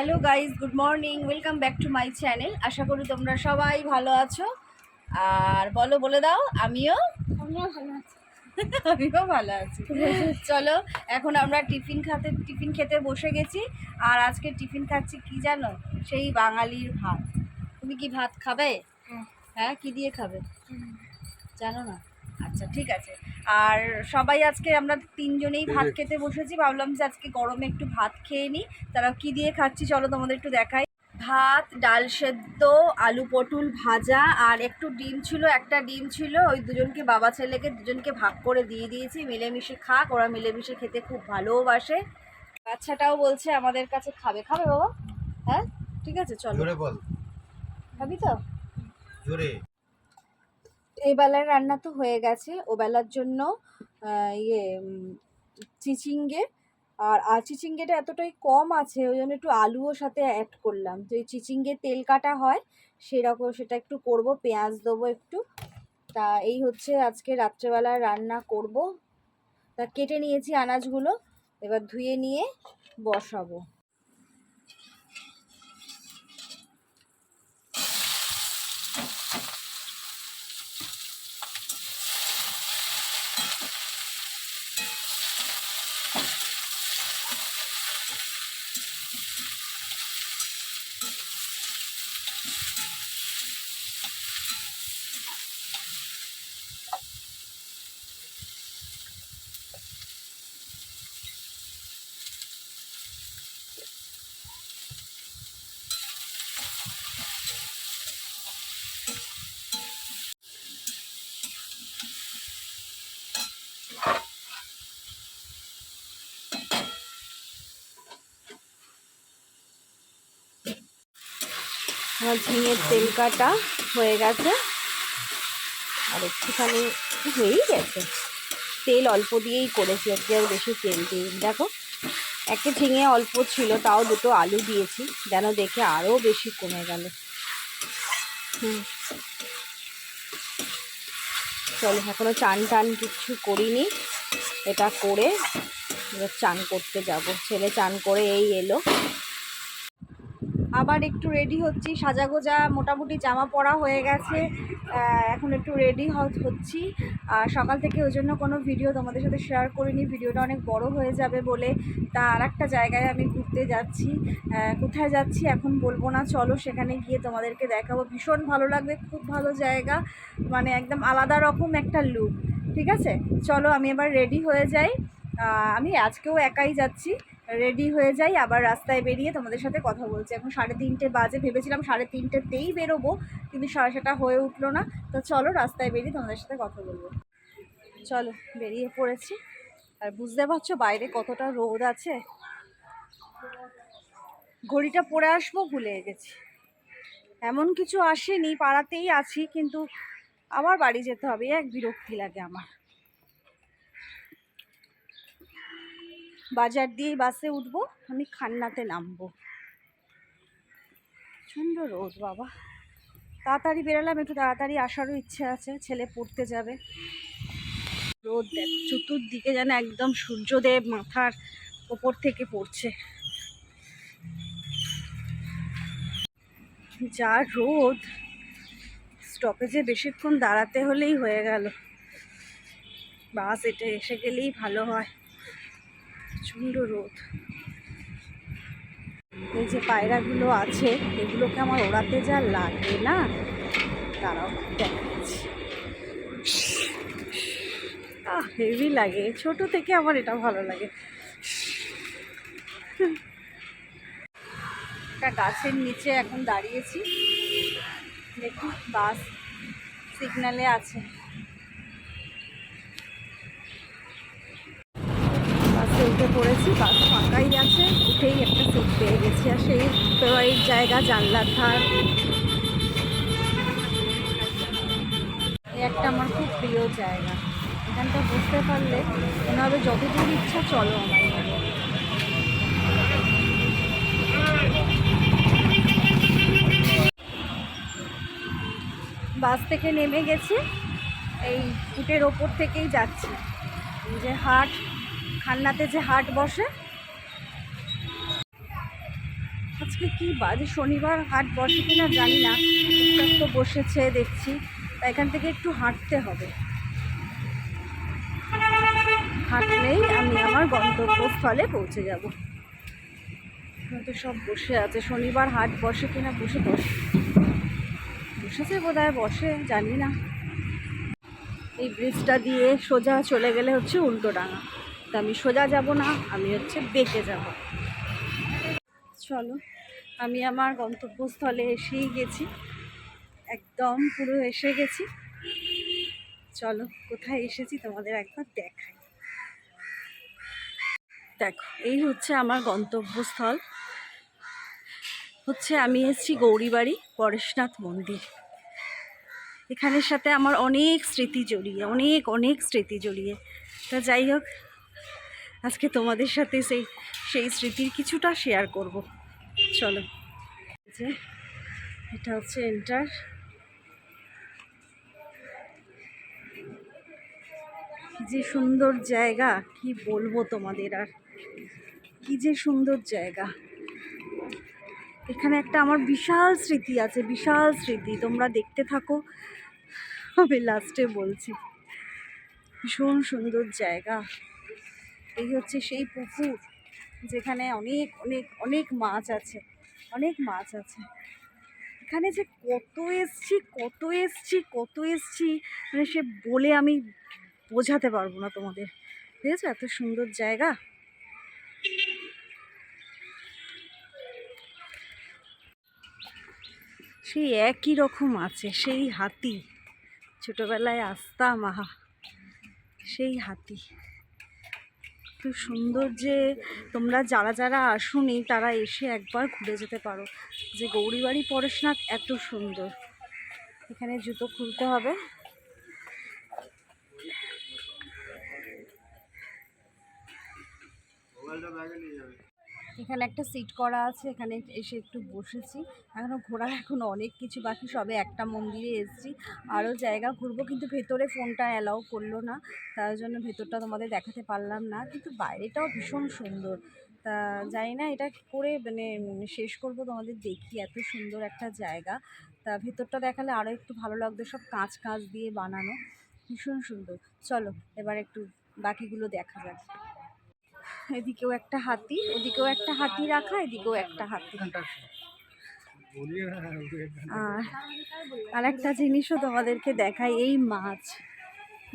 Hello guys good morning welcome back to my channel. আশা করি তোমরা সবাই ভালো আছো। আর বলো বলে দাও আমিও? আমিও ভালো আছি। আমিও ভালো আছি। চলো এখন আমরা টিফিন খাতে টিফিন খেতে বসে গেছি। আর আজকে টিফিন খাচ্ছি কি জানো? সেই বাঙালির ভাত। তুমি কি ভাত খাবে? হ্যাঁ। হ্যাঁ কি দিয়ে খাবে? জানো না? আচ্ছা ঠিক আছে। আর সবাই আজকে আমরা তিনজনেই ভাত খেতে বসেছি ভাবলাম যে আজকে গরমে একটু ভাত খেয়ে নিই। তারা কি দিয়ে খাচ্ছি চলো তোমাদের একটু দেখাই। ভাত ডাল সেদ্ধ আলু পটল ভাজা আর একটু ডিম ছিল একটা ডিম ছিল। ওই দুজনকে বাবা ছেলেকে দুজনকে ভাগ করে দিয়ে দিয়েছি। মিলেমিশে খাক ওরা মিলেমিশে খেতে খুব ভালোবাসে। বাচ্চাটাও বলছে আমাদের কাছে খাবে। খাবে বাবা? হ্যাঁ? ঠিক আছে চলো। খাবি তো? জোরে। এই বেলার রান্না তো হয়ে গেছে। ও বেলার জন্য ইয়ে চিচিঙ্গে। আর আর চিচিঙ্গেটা এতটাই কম আছে, ওই জন্য একটু আলুও সাথে অ্যাড করলাম। তো এই চিচিঙ্গে তেল কাটা হয়, সেরকম সেটা একটু করব, পেঁয়াজ দেবো একটু। তা এই হচ্ছে আজকে রাত্রেবেলায় রান্না করব। তা কেটে নিয়েছি আনাজগুলো, এবার ধুয়ে নিয়ে বসাবো। আমার ঝিঙের তেল কাটা হয়ে গেছে। আর একটুখানি হয়েই গেছে। তেল অল্প দিয়েই করেছি আজকে আর বেশি তেল দিই দেখো, একটা ঝিঙে অল্প ছিল, তাও দুটো আলু দিয়েছি, যেন দেখে আরও বেশি কমে গেল। হুম। চলো, এখনও চান টান কিছু করিনি। এটা করে চান করতে যাব। ছেলে চান করে এই এলো। আবার একটু রেডি হচ্ছি। সাজাগোজা মোটামুটি জামা পরা হয়ে গেছে। এখন একটু রেডি হচ্ছি। আর সকাল থেকে ওই জন্য কোনো ভিডিও তোমাদের সাথে শেয়ার করিনি। ভিডিওটা অনেক বড় হয়ে যাবে বলে। তা আর একটা জায়গায় আমি ঘুরতে যাচ্ছি। কোথায় যাচ্ছি এখন বলব না। চলো সেখানে গিয়ে তোমাদেরকে দেখাবো। ভীষণ ভালো লাগবে। খুব ভালো জায়গা। মানে একদম আলাদা রকম একটা লুক ঠিক আছে? চলো আমি এবার রেডি হয়ে যাই। আমি আজকেও একাই যাচ্ছি। রেডি হয়ে যাই, আবার রাস্তায় বেরিয়ে তোমাদের সাথে কথা বলছি। এখন সাড়ে তিনটে বাজে, ভেবেছিলাম সাড়ে তিনটেতেই বেরোবো, কিন্তু সাড়ে সেটা হয়ে উঠল না। তো চলো রাস্তায় বেরিয়ে তোমাদের সাথে কথা বলব। চলো, বেরিয়ে পড়েছি। আর বুঝতে পারছ বাইরে কতটা রোদ আছে? ঘড়িটা পরে আসব, ভুলে গেছি। এমন কিছু আসেনি, পাড়াতেই আছি, কিন্তু আবার বাড়ি যেতে হবে, এক বিরক্তি লাগে আমার। বাজার দিয়েই বাসে উঠবো, আমি খান্নাতে নামবো। প্রচণ্ড রোদ, বাবা। তাড়াতাড়ি বেরোলাম, একটু তাড়াতাড়ি আসারও ইচ্ছে আছে, ছেলে পড়তে যাবে। রোদ চতুর্দিকে যেন একদম সূর্যদেব মাথার ওপর থেকে পড়ছে। যা রোদ, স্টপেজে বেশিক্ষণ দাঁড়াতে হলেই হয়ে গেল। বাস এটা এসে গেলেই ভালো হয়। প্রচণ্ড রোদ। এই যে পায়রাগুলো আছে, এগুলোকে আমার ওড়াতে যা লাগে না, তারাও দেখাচ্ছি। আহ হেভি লাগে। ছোট থেকে আমার এটা ভালো লাগে। একটা গাছের নিচে এখন দাঁড়িয়েছি। দেখি বাস সিগনালে আছে। বাসে উঠে পড়েছি, বাস ফাঁকাই আছে, উঠেই একটা সিট পেয়ে গেছি। আর সেই ফেভারিট জায়গা জানলার ধার। একটা আমার খুব প্রিয় জায়গা। এখানটা বুঝতে পারলে মনে যতদূর ইচ্ছা চলো আমার বাস থেকে নেমে গেছি, এই ফুটের ওপর থেকেই যাচ্ছি। যে হাট খান্নাতে যে হাট বসে? আজকে কি বাজে শনিবার হাট বসে কিনা জানি না। তো বসেছে, দেখছি। তা এখান থেকে একটু হাঁটতে হবে। হাঁটলেই আমি আমার গন্তব্যস্থলে পৌঁছে যাব। তো সব বসে আছে। শনিবার হাট বসে কিনা বসে বসে বসেছে বোধ বসে, জানি না। এই ব্রিজটা দিয়ে সোজা চলে গেলে হচ্ছে উল্টো ডাঙা। তা আমি সোজা যাব না, আমি হচ্ছে বেঁকে যাব। চলো, আমি আমার গন্তব্যস্থলে এসেই গেছি। একদম পুরো এসে গেছি। চলো, কোথায় এসেছি তোমাদের একবার দেখাই। দেখো, এই হচ্ছে আমার গন্তব্যস্থল। হচ্ছে আমি এসেছি গৌরীবাড়ি, পরেশনাথ মন্দির। এখানের সাথে আমার অনেক স্মৃতি জড়িয়ে, অনেক অনেক স্মৃতি জড়িয়ে। তা যাই হোক আজকে তোমাদের সাথে সেই সেই স্মৃতির কিছুটা শেয়ার করব। চলো। যে, এটা হচ্ছে এন্টার যে সুন্দর জায়গা, কি বলব তোমাদের আর? কি যে সুন্দর জায়গা। এখানে একটা আমার বিশাল স্মৃতি আছে, বিশাল স্মৃতি। তোমরা দেখতে থাকো। আমি লাস্টে বলছি। ভীষণ সুন্দর জায়গা। এই হচ্ছে সেই পুকুর যেখানে অনেক অনেক অনেক মাছ আছে, অনেক মাছ আছে। এখানে যে কত এসছি কত এসছি কত এসছি মানে সে বলে আমি বোঝাতে পারব না তোমাদের। আছে এত সুন্দর জায়গা? সেই একই রকম আছে, সেই হাতি। ছোটোবেলায় আসতাম, আহা, সেই হাতি। খুব সুন্দর যে তোমরা যারা যারা আসুনি, তারা এসে একবার ঘুরে যেতে পারো। যে গৌরীবাড়ি পরেশনাথ এত সুন্দর। এখানে জুতো খুলতে হবে। এখানে একটা সিট করা আছে, এখানে এসে একটু বসেছি। এখনও ঘোরার এখন অনেক কিছু বাকি, সবে একটা মন্দিরে এসেছি। আরও জায়গা ঘুরবো, কিন্তু ভেতরে ফোনটা অ্যালাউ করল না। তার জন্য ভেতরটা তোমাদের দেখাতে পারলাম না, কিন্তু বাইরেটাও ভীষণ সুন্দর। তা জানি না, এটা করে মানে শেষ করব তোমাদের দেখি, এত সুন্দর একটা জায়গা। তা ভেতরটা দেখালে আরও একটু ভালো লাগতো, সব কাঁচ কাঁচ দিয়ে বানানো। ভীষণ সুন্দর। চলো, এবার একটু বাকিগুলো দেখা যাক। এদিকেও একটা হাতি, ওদিকেও একটা হাতি রাখা, এদিকেও একটা হাতি। আর আর একটা জিনিসও তোমাদেরকে দেখাই, এই মাছ।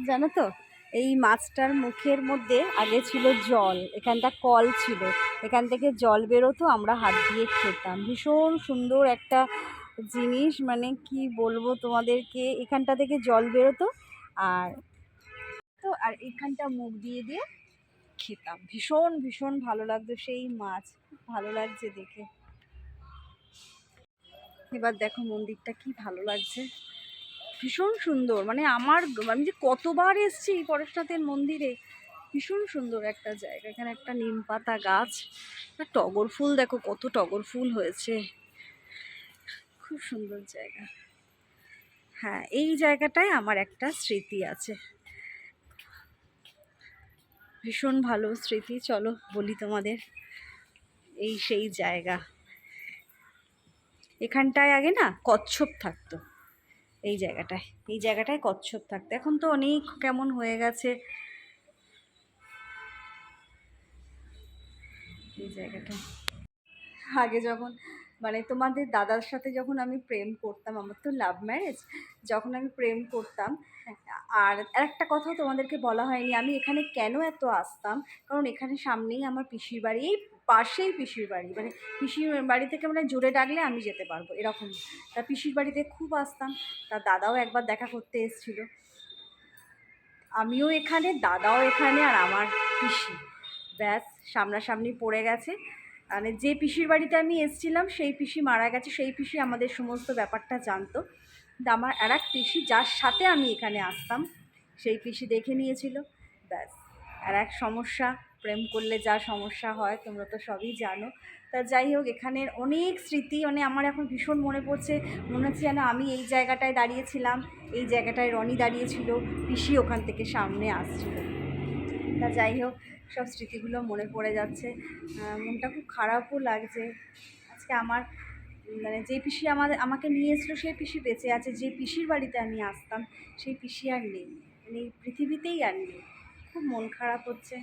জানো তো, এই মাছটার মুখের মধ্যে আগে ছিল জল, এখানটা কল ছিল। এখান থেকে জল বেরোতো, আমরা হাত দিয়ে খেতাম। ভীষণ সুন্দর একটা জিনিস মানে কি বলব তোমাদেরকে, এখানটা থেকে জল বেরোতো, আর তো, আর এখানটা মুখ দিয়ে দিয়ে খেতাম। ভীষণ ভীষণ ভালো লাগতো সেই মাছ। খুব ভালো লাগছে দেখে। এবার দেখো মন্দিরটা কি ভালো লাগছে। ভীষণ সুন্দর। মানে আমার আমি যে কতবার এসেছি পরেশনাথের মন্দিরে, ভীষণ সুন্দর একটা জায়গা। এখানে একটা নিম পাতা গাছ টগর ফুল। দেখো কত টগর ফুল হয়েছে। খুব সুন্দর জায়গা। হ্যাঁ এই জায়গাটায় আমার একটা স্মৃতি আছে। ভীষণ ভালো স্মৃতি, চলো বলি তোমাদের এই সেই জায়গা। এখানটায় আগে না কচ্ছপ থাকতো, এই জায়গাটায় এই জায়গাটায় কচ্ছপ থাকতো। এখন তো অনেক কেমন হয়ে গেছে। এই জায়গাটা। আগে যখন মানে তোমাদের দাদার সাথে যখন আমি প্রেম করতাম, আমার তো লাভ ম্যারেজ যখন আমি প্রেম করতাম, আর একটা কথাও তোমাদেরকে বলা হয়নি, আমি এখানে কেন এত আসতাম? কারণ এখানে সামনেই আমার পিসির বাড়ি, এই পাশেই পিসির বাড়ি মানে পিসির বাড়ি থেকে মানে জোরে ডাকলে আমি যেতে পারব, এরকম। তা পিসির বাড়িতে খুব আসতাম তার দাদাও একবার দেখা করতে এসেছিল। আমিও এখানে, দাদাও এখানে, আর আমার পিসি। ব্যাস, সামনাসামনি পড়ে গেছে। মানে যে পিসির বাড়িতে আমি এসেছিলাম, সেই পিসি মারা গেছে, সেই পিসি আমাদের সমস্ত ব্যাপারটা জানতো। আমার আর এক পিসি যার সাথে আমি এখানে আসতাম, সেই পিসি দেখে নিয়েছিল। ব্যাস, আর এক সমস্যা, প্রেম করলে যা সমস্যা হয়, তোমরা তো সবই জানো। তা যাই হোক, এখানের অনেক স্মৃতি মানে আমার এখন ভীষণ মনে পড়ছে, মনে হচ্ছে যেন আমি এই জায়গাটায় দাঁড়িয়েছিলাম, এই জায়গাটায় রনি দাঁড়িয়েছিল, পিসি ওখান থেকে সামনে আসছিল। তা যাই হোক সব স্মৃতিগুলো মনে পড়ে যাচ্ছে। মনটা খুব খারাপও লাগছে। আজকে আমার মানে যে পিসি আমাদের আমাকে নিয়ে সেই পিসি বেঁচে আছে। যে পিসির বাড়িতে আমি আসতাম, সেই পিসি আর নেই। মানে এই পৃথিবীতেই আর নেই। খুব মন খারাপ হচ্ছে।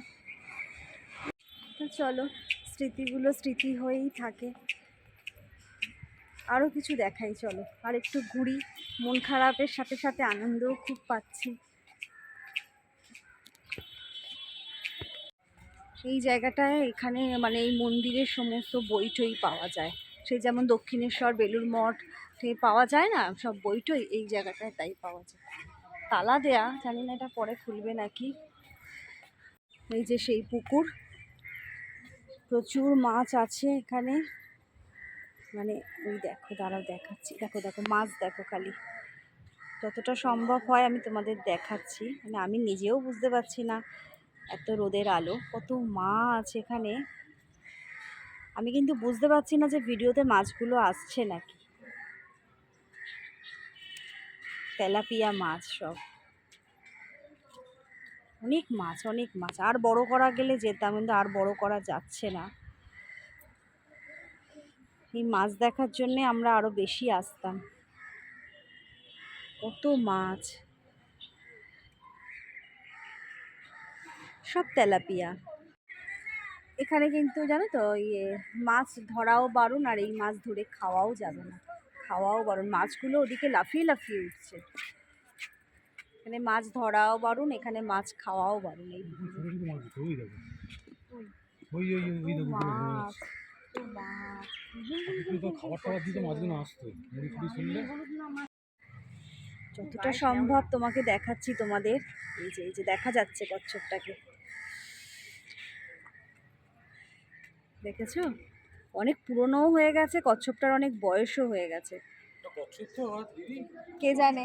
তো চলো, স্মৃতিগুলো স্মৃতি হয়েই থাকে। আরও কিছু দেখাই, চলো। আর একটু ঘুরি। মন খারাপের সাথে সাথে আনন্দও খুব পাচ্ছি। এই জায়গাটায় এখানে মানে এই মন্দিরের সমস্ত বই টই পাওয়া যায়। সেই যেমন দক্ষিণেশ্বর বেলুর মঠ পাওয়া যায় না? সব বই টই এই জায়গাটায় তাই পাওয়া যায়। তালা দেয়া, জানি না এটা পরে খুলবে নাকি। এই যে সেই পুকুর। প্রচুর মাছ আছে এখানে। মানে ওই দেখো, দাঁড়াও দেখাচ্ছি। দেখো দেখো, মাছ দেখো খালি। যতটা সম্ভব হয় আমি তোমাদের দেখাচ্ছি। মানে আমি নিজেও বুঝতে পারছি না এত রোদের আলো, কত মাছ এখানে। আমি কিন্তু বুঝতে পারছি না যে ভিডিওতে মাছগুলো আসছে নাকি। তেলাপিয়া মাছ সব। অনেক মাছ অনেক মাছ। আর বড় করা গেলে যেতাম কিন্তু আর বড় করা যাচ্ছে না। এই মাছ দেখার জন্যে আমরা আরও বেশি আসতাম। কত মাছ। সব তেলাপিয়া। এখানে কিন্তু জানো তো ইয়ে মাছ ধরাও বারণ আর এই মাছ ধরে খাওয়াও যাবে না। খাওয়াও বারণ। মাছগুলো ওদিকে লাফিয়ে লাফিয়ে উঠছে। এখানে মাছ ধরাও বারণ এখানে মাছ খাওয়াও বারণ। এই যতটা সম্ভব তোমাকে দেখাচ্ছি তোমাদের। এই যে এই যে দেখা যাচ্ছে কচ্ছপটাকে। দেখেছ? অনেক পুরনোও হয়ে গেছে কচ্ছপটার অনেক বয়সও হয়ে গেছে। কে জানে?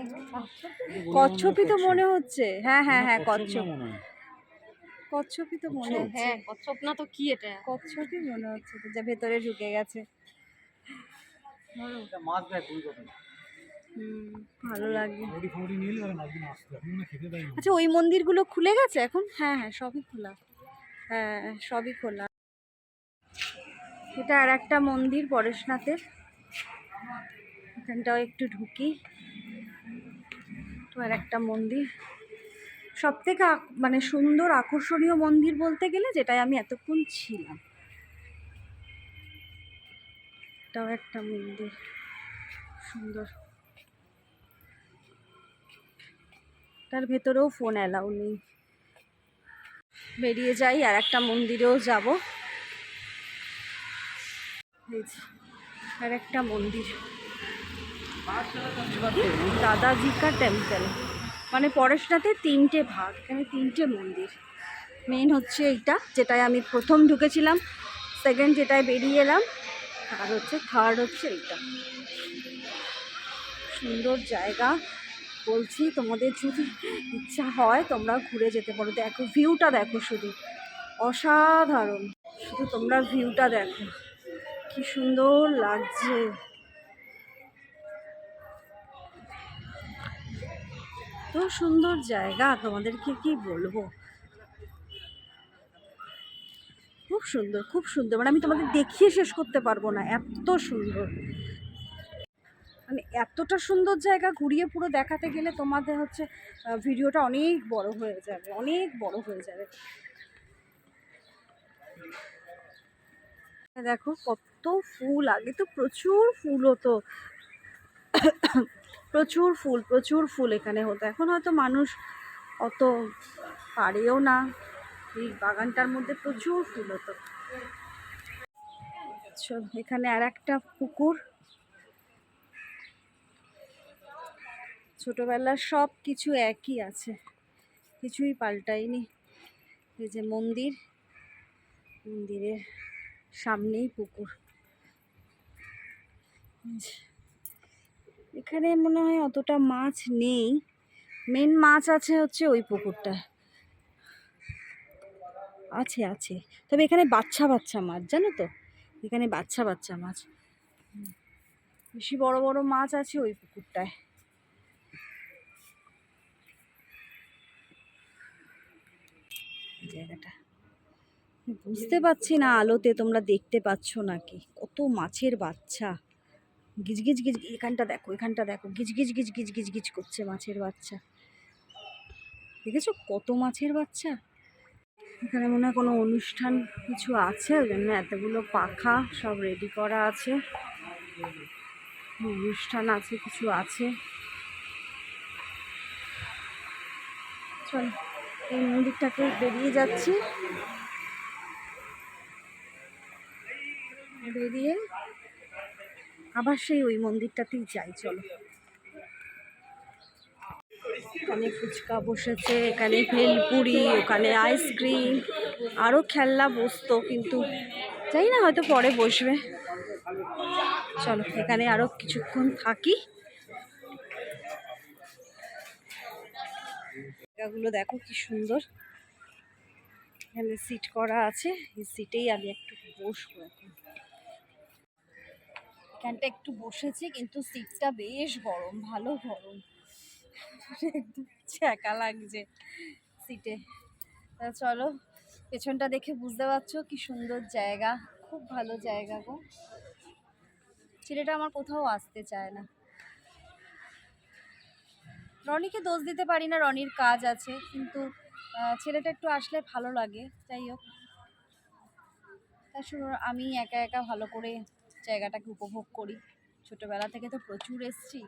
কচ্ছপই তো মনে হচ্ছে। হ্যাঁ হ্যাঁ হ্যাঁ কচ্ছপ। কচ্ছপই তো মনে হচ্ছে। হ্যাঁ কচ্ছপ না তো কি এটা? কচ্ছপই মনে হচ্ছে তো যা ভেতরে ঢুকে গেছে। ভালো লাগে। মুড়ি ফুড়ি নিলে তাহলে মাছগুলো আসতো এখন না খেতে দেয় না। আচ্ছা ওই মন্দিরগুলো খুলে গেছে এখন? হ্যাঁ হ্যাঁ সবই খোলা। হ্যাঁ সবই খোলা। এটা আর একটা মন্দির পরেশনাথের। এখানটাও একটু ঢুকি। তো আর একটা মন্দির। সব থেকে মানে সুন্দর আকর্ষণীয় মন্দির বলতে গেলে যেটাই আমি এতক্ষণ ছিলাম। এটাও একটা মন্দির। সুন্দর। তার ভেতরেও ফোন অ্যালাউ নেই। বেরিয়ে যাই আর একটা মন্দিরেও যাব। আর একটা মন্দির। দাদাজি কা টেম্পল মানে পরেশনাথে তিনটে ভাগ, এখানে তিনটে মন্দির। মেন হচ্ছে এইটা, যেটায় আমি প্রথম ঢুকেছিলাম সেকেন্ড যেটায় বেরিয়ে এলাম, আর হচ্ছে থার্ড হচ্ছে এইটা। সুন্দর জায়গা, বলছি তোমাদের যদি ইচ্ছা হয় তোমরা ঘুরে যেতে পারো। দেখো ভিউটা দেখো শুধু। অসাধারণ। শুধু তোমরা ভিউটা দেখো। কি সুন্দর লাগছে। তো সুন্দর জায়গা, তোমাদেরকে কি বলব? খুব সুন্দর খুব সুন্দর। মানে আমি তোমাদের দেখিয়ে শেষ করতে পারব না, এত সুন্দর। মানে এতটা সুন্দর জায়গা ঘুরিয়ে পুরো দেখাতে গেলে তোমাদের হচ্ছে ভিডিওটা অনেক বড় হয়ে যাবে, অনেক বড় হয়ে যাবে। দেখো, কত ফুল, আগে তো প্রচুর ফুল হতো। প্রচুর ফুল প্রচুর ফুল এখানে হতো। এখন হয়তো মানুষ অত পারেও না। এই বাগানটার মধ্যে প্রচুর ফুল হতো। এখানে আর একটা পুকুর। ছোটবেলার সব কিছু একই আছে। কিছুই পাল্টায়নি। এই যে মন্দির। মন্দিরের সামনেই পুকুর। এখানে মনে হয় অতটা মাছ নেই। মেন মাছ আছে হচ্ছে ওই পুকুরটায় আছে আছে। তবে এখানে বাচ্চা বাচ্চা মাছ, জানো তো? এখানে বাচ্চা বাচ্চা মাছ। বেশি বড় বড় মাছ আছে ওই পুকুরটায়। জায়গাটা। বুঝতে পারছি না আলোতে তোমরা দেখতে পাচ্ছ নাকি? কত মাছের বাচ্চা। গিজ গিজ এখানটা দেখো এখানটা দেখো, গিজ গিজ গিজ গিজ গিজ গিজ করছে মাছের বাচ্চা। দেখেছ কত মাছের বাচ্চা? এখানে মনে হয় কোনো অনুষ্ঠান কিছু আছে, ওই জন্য এতগুলো পাখা সব রেডি করা আছে। অনুষ্ঠান আছে, কিছু আছে। চল, এই মন্দিরটাকে বেরিয়ে যাচ্ছি। বেরিয়ে আবার সেই ওই মন্দিরটাতেই যাই, চলো। এখানে ফুচকা বসেছে, এখানে ভেলপুরি, ওখানে আইসক্রিম আরও খেলনা বসতো, কিন্তু জানি না, হয়তো পরে বসবে। চলো, এখানে আরও কিছুক্ষণ থাকি। জায়গাগুলো দেখো কি সুন্দর। এখানে সিট করা আছে, এই সিটেই আমি একটু বসবো এখন। এখানটা একটু বসেছি, কিন্তু সিটটা বেশ গরম, ভালো গরম। একদম ছ্যাঁকা লাগছে সিটে। তা চলো, পেছনটা দেখে বুঝতে পারছ কি সুন্দর জায়গা, খুব ভালো জায়গা গো। ছেলেটা আমার কোথাও আসতে চায় না। রনিকে দোষ দিতে পারি না, রনির কাজ আছে, কিন্তু ছেলেটা একটু আসলে ভালো লাগে, যাই হোক। তা আমি একা একা ভালো করে জায়গাটাকে উপভোগ করি। ছোটবেলা থেকে তো প্রচুর এসছি।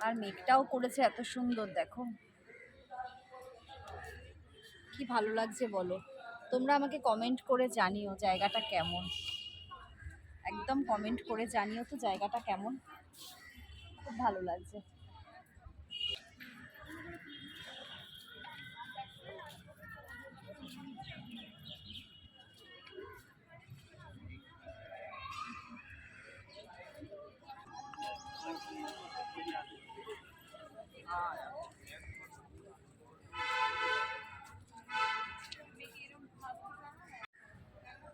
আর মেঘটাও করেছে এত সুন্দর, দেখো। কি ভালো লাগছে বলো? তোমরা আমাকে কমেন্ট করে জানিও জায়গাটা কেমন। একদম কমেন্ট করে জানিও তো জায়গাটা কেমন। খুব ভালো লাগছে।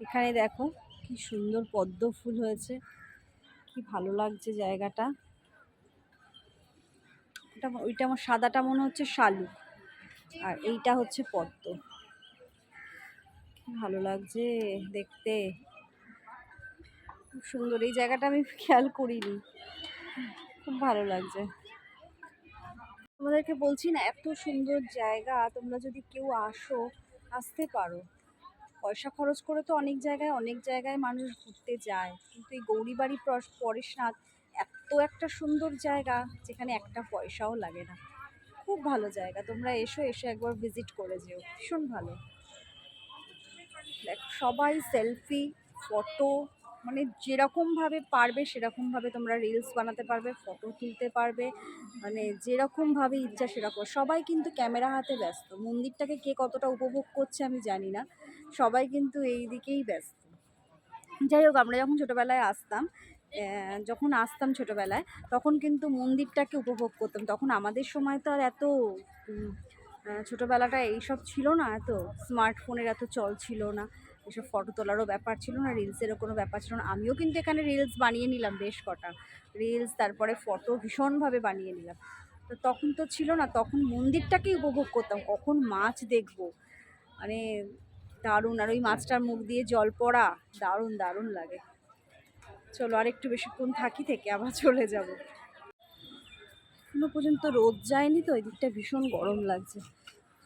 এখানে দেখো কি সুন্দর পদ্ম ফুল হয়েছে, কি ভালো লাগছে জায়গাটা। ওইটা আমার সাদাটা মনে হচ্ছে শালু, আর এইটা হচ্ছে পদ্ম। ভালো লাগছে দেখতে। খুব সুন্দর, এই জায়গাটা আমি খেয়াল করিনি। খুব ভালো লাগছে। তোমাদেরকে বলছি না, এত সুন্দর জায়গা, তোমরা যদি কেউ আসো, আসতে পারো। পয়সা খরচ করে তো অনেক জায়গায় অনেক জায়গায় মানুষ ঘুরতে যায়। কিন্তু এই গৌরীবাড়ি পর- পরেশনাথ, এত একটা সুন্দর জায়গা, যেখানে একটা পয়সাও লাগে না। খুব ভালো জায়গা। তোমরা এসো, এসে একবার ভিজিট করে যেও। ভীষণ ভালো। দেখ, সবাই সেলফি ফটো মানে যেরকমভাবে পারবে সেরকমভাবে তোমরা রিলস বানাতে পারবে ফটো তুলতে পারবে মানে যেরকমভাবে ইচ্ছা সেরকম। সবাই কিন্তু ক্যামেরা হাতে ব্যস্ত। মন্দিরটাকে কে কতটা উপভোগ করছে আমি জানি না। সবাই কিন্তু এই দিকেই ব্যস্ত। যাই হোক, আমরা যখন ছোটোবেলায় আসতাম যখন আসতাম ছোটোবেলায়, তখন কিন্তু মন্দিরটাকে উপভোগ করতাম। তখন আমাদের সময় তো আর এত ছোটোবেলাটা এইসব ছিল না, এত স্মার্টফোনের এত চল ছিল না। এসব ফটো তোলারও ব্যাপার ছিল না রিলসেরও কোনো ব্যাপার ছিল না। আমিও কিন্তু এখানে রিলস বানিয়ে নিলাম বেশ কটা। রিলস তারপরে ফটো ভীষণভাবে বানিয়ে নিলাম। তো তখন তো ছিল না, তখন মন্দিরটাকেই উপভোগ করতাম, কখন মাছ দেখব? মানে দারুণ, আর ওই মাছটার মুখ দিয়ে জল পড়া, দারুণ দারুণ লাগে। চলো আর একটু বেশিক্ষণ থাকি থেকে আবার চলে যাব। এখনও পর্যন্ত রোদ যায়নি তো ওই দিকটা ভীষণ গরম লাগছে।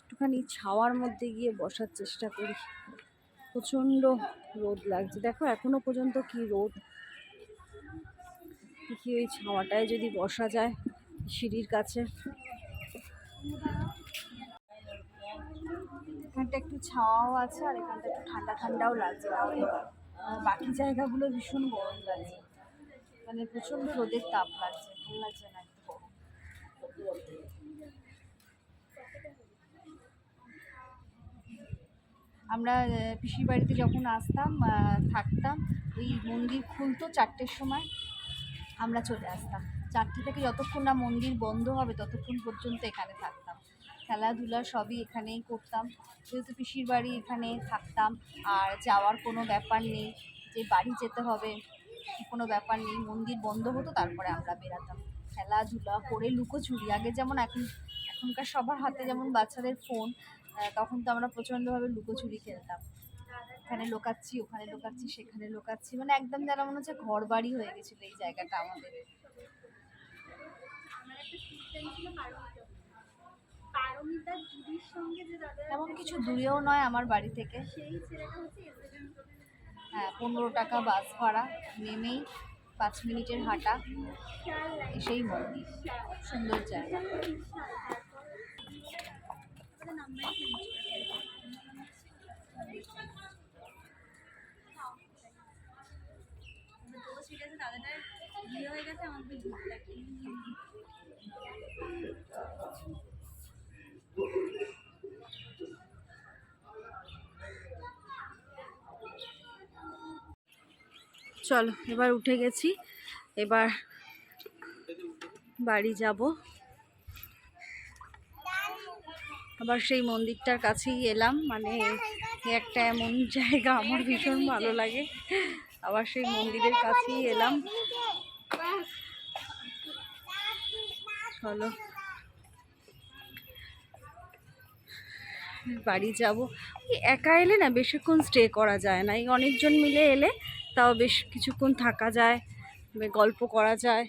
একটুখানি ছাওয়ার মধ্যে গিয়ে বসার চেষ্টা করি। প্রচণ্ড রোদ লাগছে। দেখো, এখনও পর্যন্ত কি রোদ। দেখি ওই ছাওয়াটায় যদি বসা যায় সিঁড়ির কাছে। এখানটা একটু ছাওয়াও আছে আর এখানটা একটু ঠান্ডা ঠান্ডাও লাগছে। বাকি জায়গাগুলো ভীষণ গরম লাগছে। মানে প্রচণ্ড রোদের তাপ লাগছে। ভালো লাগছে না একটু। গরম। আমরা পিসির বাড়িতে যখন আসতাম থাকতাম, ওই মন্দির খুলতো চারটের সময়, আমরা চলে আসতাম। চারটে থেকে যতক্ষণ না মন্দির বন্ধ হবে, ততক্ষণ পর্যন্ত এখানে থাকতাম। খেলাধুলা সবই এখানেই করতাম। যেহেতু পিসির বাড়ি এখানে থাকতাম, আর যাওয়ার কোনো ব্যাপার নেই, যে বাড়ি যেতে হবে কোনো ব্যাপার নেই, মন্দির বন্ধ হতো, তারপরে আমরা বেরাতাম। খেলাধুলা করে লুকোচুরি, আগে যেমন এখন, এখনকার সবার হাতে যেমন বাচ্চাদের ফোন তখন তো আমরা প্রচণ্ডভাবে লুকোচুরি খেলতাম। এখানে লোকাচ্ছি, ওখানে লোকাচ্ছি, সেখানে লোকাচ্ছি। মানে একদম যেন মনে হচ্ছে ঘর বাড়ি হয়ে গেছিল এই জায়গাটা আমাদের। এমন কিছু দূরেও নয় আমার বাড়ি থেকে। হ্যাঁ পনেরো টাকা বাস ভাড়া, নেমেই পাঁচ মিনিটের হাঁটা বিশাল লাইন সেই মন্দির সুন্দর জায়গা। চলো এবার উঠে গেছি। এবার বাড়ি যাব। আবার সেই মন্দিরটার কাছেই এলাম মানে একটা এমন জায়গা আমার ভীষণ ভালো লাগে। আবার সেই মন্দিরের কাছেই এলাম। চলো। বাড়ি যাব। একা এলে না বেশিক্ষণ স্টে করা যায় না। এই অনেকজন মিলে এলে তাও বেশ কিছুক্ষণ থাকা যায় গল্প করা যায়।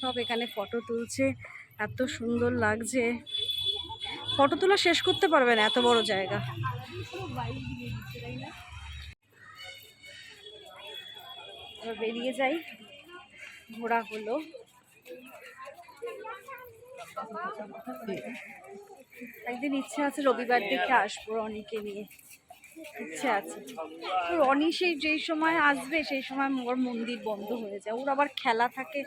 সব এখানে ফটো তুলছে। এত সুন্দর লাগছে। ফটো তোলা শেষ করতে পারবে না, এত বড় জায়গা। বেরিয়ে যাই। ঘোরা হলো। একদিন ইচ্ছে আছে রবিবার দেখে আসব রনিকে নিয়ে। ইচ্ছে আছে। রনি সেই যেই সময় আসবে, সেই সময় ওর মন্দির বন্ধ হয়ে যায়। ওর আবার খেলা থাকে,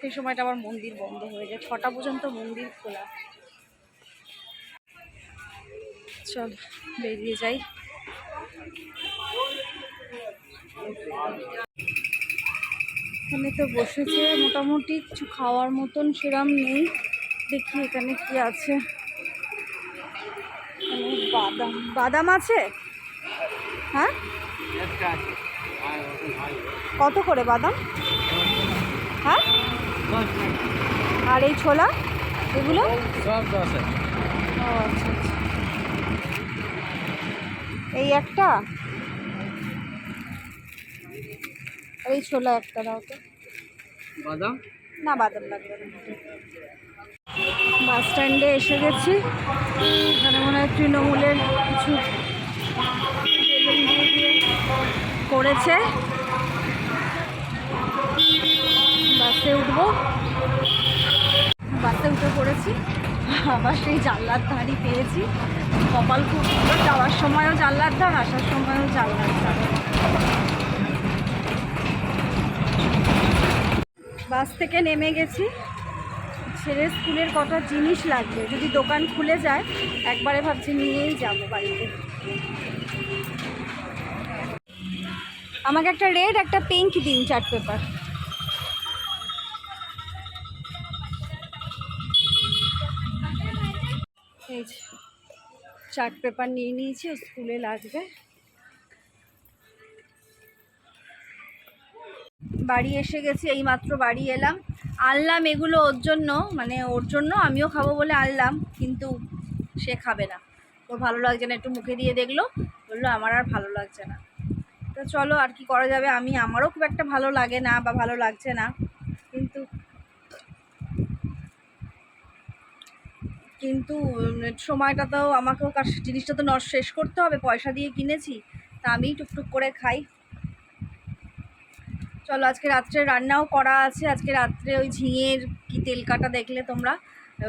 সেই সময়টা আবার মন্দির বন্ধ হয়ে যায়। ছটা পর্যন্ত মন্দির খোলা। চল বেরিয়ে যাই। এখানে তো বসেছে মোটামুটি কিছু খাওয়ার মতন সেরাম নেই। দেখি এখানে কি আছে। বাদাম বাদাম আছে? হ্যাঁ? কত করে বাদাম? হ্যাঁ? আর এই ছোলা? এগুলো? সব দশ। আছে ও আচ্ছা। এই একটা? এই ছোলা একটা দাও তো। বাদাম? না বাদাম লাগবে না। বাস স্ট্যান্ডে এসে গেছি। এখানে মনে হয় তৃণমূলের কিছু করেছে। বাসে উঠবো। বাসে উঠে পড়েছি। আবার সেই জানলার ধারই পেয়েছি। কপাল খুব ভালো যাওয়ার সময়ও জানলার ধার, আসার সময়ও জানলার ধার। বাস থেকে নেমে গেছি। ছেলের স্কুলের কটা জিনিস লাগবে? যদি দোকান খুলে যায়, একবারে ভাবছি নিয়েই যাব বাড়িতে। আমাকে একটা রেড, একটা পিঙ্ক দিন চার্ট পেপার। এই চার্ট পেপার নিয়ে নিয়েছি স্কুলে লাগবে। বাড়ি এসে গেছি এই মাত্র বাড়ি এলাম। আনলাম এগুলো ওর জন্য মানে ওর জন্য, আমিও খাব বলে আনলাম, কিন্তু সে খাবে না। ওর ভালো লাগছে না, একটু মুখে দিয়ে দেখল, বলল আমার আর ভালো লাগছে না। তো চলো আর কি করা যাবে, আমি, আমারও খুব একটা ভালো লাগে না বা ভালো লাগছে না কিন্তু কিন্তু সময়টা তো আমাকেও জিনিসটা তো নষ্ট, শেষ করতে হবে, পয়সা দিয়ে কিনেছি, তা আমিই টুকটুক করে খাই। চলো, আজকে রাত্রে রান্নাও করা আছে, আজকে রাত্রে ওই ঝিঙের কি তেল কাটা দেখলে তোমরা?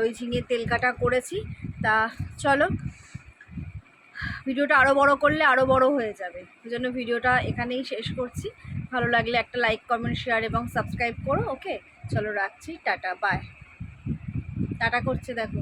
ওই ঝিঙের তেল কাটা করেছি, তা চলো। ভিডিওটা আরও বড় করলে আরও বড় হয়ে যাবে, ওই জন্য ভিডিওটা এখানেই শেষ করছি। ভালো লাগলে একটা লাইক, কমেন্ট, শেয়ার এবং সাবস্ক্রাইব করো, ওকে? চলো রাখছি, টাটা, বাই। টাটা করছে, দেখো।